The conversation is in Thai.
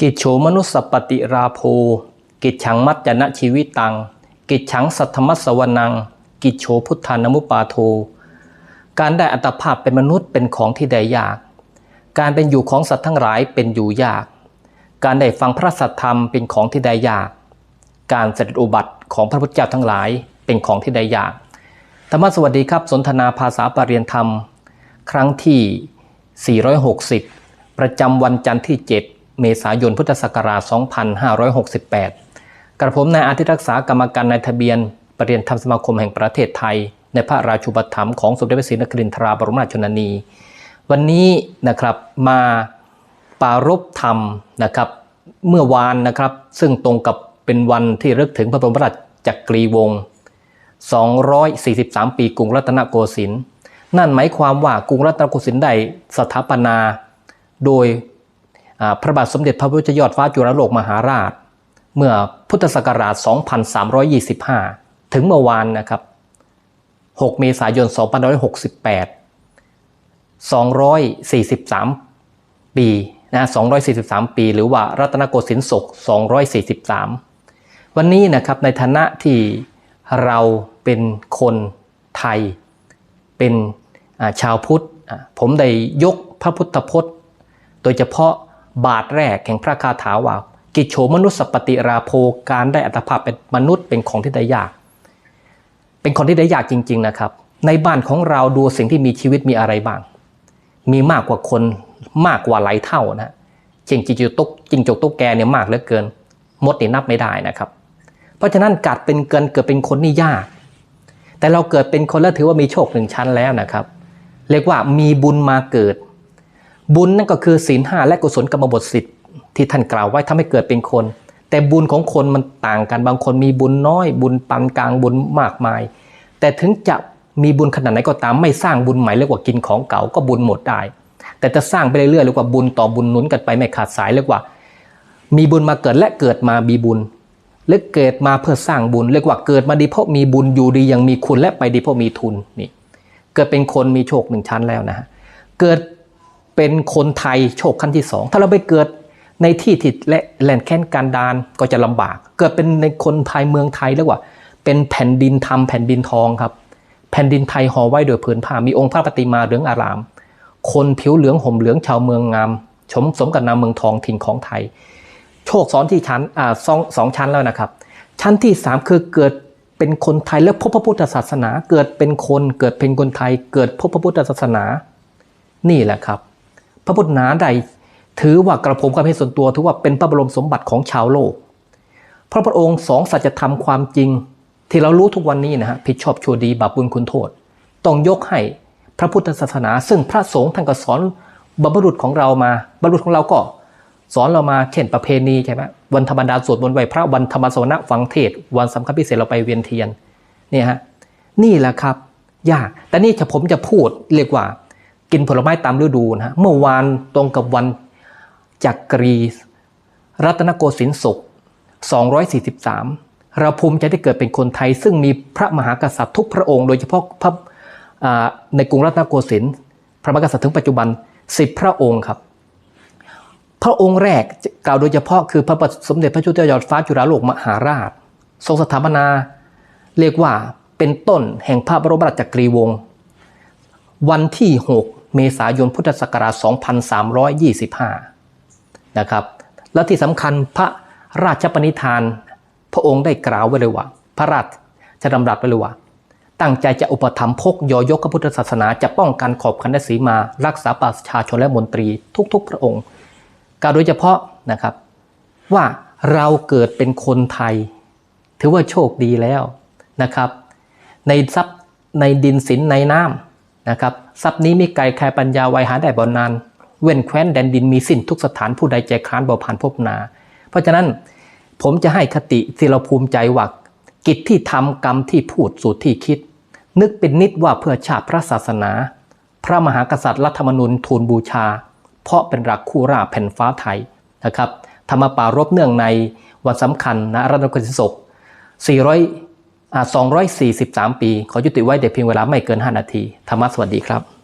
กิจโฉมนุสปฏิราโภ กิจฉังมัจจนะชีวิตัง กิจฉังสัทธมัสสวนัง กิจโฉพุทธานามุปาโท การได้อัตภาพเป็นมนุษย์เป็นของที่ได้ยาก การเป็นอยู่ของสัตว์ทั้งหลายเป็นอยู่ยาก การได้ฟังพระสัทธรรมเป็นของที่ได้ยาก การเสด็จอุบัติของพระพุทธเจ้าทั้งหลายเป็นของที่ได้ยาก ธรรมสวัสดีครับ สนทนาภาษาปรริยนธรรม ครั้งที่ 460 ประจำวันจันทร์ที่ 7 เมษายนพุทธศักราช 2568 กระผมนายอาทิตย์รักษากรรมการนายทะเบียนปรริยนธรรมสมาคมแห่งประเทศไทย ในพระราชูปถัมภ์ของสมเด็จพระศรีนครินทราบรมราชชนนี วันนี้นะครับมาปารบธรรมนะครับเมื่อวานนะครับซึ่งตรงกับเป็นวันที่รึกถึงพระบรมราชจักรีวงศ์ 243 ปีกรุงรัตนโกสินทร์ นั่นหมายความว่ากรุงรัตนโกสินทร์ได้สถาปนา โดย พระบาทสมเด็จพระพุทธยอดฟ้าจุฬาโลกมหาราช เมื่อพุทธศักราช 2325 ถึงเมื่อวานนะครับ 6 เมษายน 2568 243 ปีนะ243 ปี หรือว่ารัตนโกสินทร์ศก 243 วันนี้นะครับในฐานะที่เราเป็นคนไทย เป็นชาวพุทธ ผมได้ยกพระพุทธพจน์ โดยเฉพาะ บาทแรกแห่งพระคาถาว่า กิจโฉมนุสสปฏิราโภการได้อัตภาพเป็นมนุษย์เป็นของที่ได้ยาก เป็นของที่ได้ยากจริง ๆนะครับ ในบ้านของเราดูสิ่งที่มีชีวิตมีอะไรบ้าง มีมากกว่าคนมากกว่าหลายเท่านะจริงจิงจกตุ๊กจิงจกตุกแกเนี่ยมากเหลือเกิน มดนี่นับไม่ได้นะครับ เพราะฉะนั้นกัดเป็นเกินเกิดเป็นคนนี่ยาก แต่เราเกิดเป็นคนแล้วถือว่ามีโชคหนึ่งชั้นแล้วนะครับ เรียกว่ามีบุญมาเกิด บุญนั่นก็คือศีลห้าและกุศลกรรมบทสิทธิ์ที่ท่านกล่าวไว้ทำให้เกิดเป็นคน แต่บุญของคนมันต่างกันบางคนมีบุญน้อย บุญปานกลางบุญมากมาย แต่ถึงจะมีบุญขนาดไหนก็ตามไม่สร้างบุญใหม่เรียกว่ากินของเก่าก็บุญหมดได้ แต่จะสร้างไปเรื่อยๆเรียกว่าบุญต่อบุญนุนกันไปไม่ขาดสายเรียกว่า มีบุญมาเกิดและเกิดมามีบุญและเกิดมาเพื่อสร้างบุญเรียกว่าเกิดมาดีเพราะมีบุญอยู่ดียังมีคุณและไปดีเพราะมีทุนนี่เกิดเป็นคนมีโชคหนึ่งชั้นแล้วนะฮะเกิด เป็นคนไทยโชคขั้นที่สองถ้าเราไปเกิดในที่ที่และแหล่นแค้นการดานก็จะลำบาก เกิดเป็นในคนไทยเมืองไทยเรียกว่า เป็นแผ่นดินธรรมแผ่นดินทองครับ แผ่นดินไทยห่อไว้โดยผืนผ้ามีองค์พระปฏิมาเหลืองอาราม คนผิวเหลืองห่มเหลืองชาวเมืองงามชมสมกับนามเมืองทองถิ่นของไทย โชคซ้อนที่ชั้นอ่าสองสองชั้นแล้วนะครับ ชั้นที่สามคือเกิดเป็นคนไทยแล้วพบพระพุทธศาสนา เกิดเป็นคนเกิดเป็นคนไทย เกิดพบพระพุทธศาสนา นี่แหละครับ ระพุทธนาใด ถือว่ากระผมความเห็นส่วนตัวถือว่าเป็นพระบรมสมบัติของชาวโลก พระพระองค์สองสัจธรรมความจริง ที่เรารู้ทุกวันนี้นะฮะผิดชอบชั่วดีบาปบุญคุณโทษ ต้องยกให้พระพุทธศาสนา ซึ่งพระสงฆ์ท่านก็สอนบรรพบุรุษของเรามาบรรพบุรุษของเราก็สอนเรามาเช่นประเพณีใช่ไหมวันธรรมดาสวดมนต์ไหวพระวันธรรมสวนะฟังเทศ วันสำคัญพิเศษเราไปเวียนเทียนเนี่ยฮะนี่แหละครับยากแต่นี่จะผมจะพูดเรียกว่า กินผลไม้ตามฤดูนะฮะเมื่อวานตรงกับวันจักรี รัตนโกสินทร์ศก243 เราภูมิใจได้เกิดเป็นคนไทย ซึ่งมีพระมหากษัตริย์ทุกพระองค์ โดยเฉพาะพระในกรุงรัตนโกสินทร์พระมหากษัตริย์ถึงปัจจุบัน 10 พระองค์ครับ พระองค์แรกกล่าวโดยเฉพาะคือพระบาทสมเด็จพระจุลยอดฟ้าจุฬาโลกมหาราช ทรงสถาปนา เรียกว่าเป็นต้นแห่งพระบรมราชจักรีวงศ์วันที่ 6 เมษายนพุทธศักราช 2325 นะครับ และที่สำคัญพระราชปณิธาน พระองค์ได้กล่าวไว้เลยว่า พระราชจะดำรัสไว้เลยว่า ตั้งใจจะอุปถัมภกยอยกพระพุทธศาสนาจะป้องกันขอบคันธสีมา รักษาประชาชนและมนตรีทุกๆ พระองค์กาโดยเฉพาะนะครับว่าเราเกิดเป็นคนไทย ถือว่าโชคดีแล้วนะครับ ในทรัพย์ในดินสินในน้ำ นะครับทรัพย์นี้มีไกลแครปัญญาไวหาได้บ่นาน เว้นแคว้นแดนดินมีสิ้นทุกสถานผู้ใดใจค้านบ่ผ่านพบนา เพราะฉะนั้นผมจะให้คติที่เราภูมิใจว่ากิจที่ทำกรรมที่พูดสูตรที่คิด นึกเป็นนิดว่าเพื่อชาติพระศาสนา พระมหากษัตริย์รัฐธรรมนูญทูลบูชา เพราะเป็นหลักคู่ราแผ่นฟ้าไทยนะครับธรรมปารบเนื่องในวันสำคัญนะรัตนกสินทร์ศก400อ่า 243 ปี ขอยุติไว้เดี๋ยวเพียงเวลาไม่เกิน 5 นาที ธรรมะสวัสดีครับ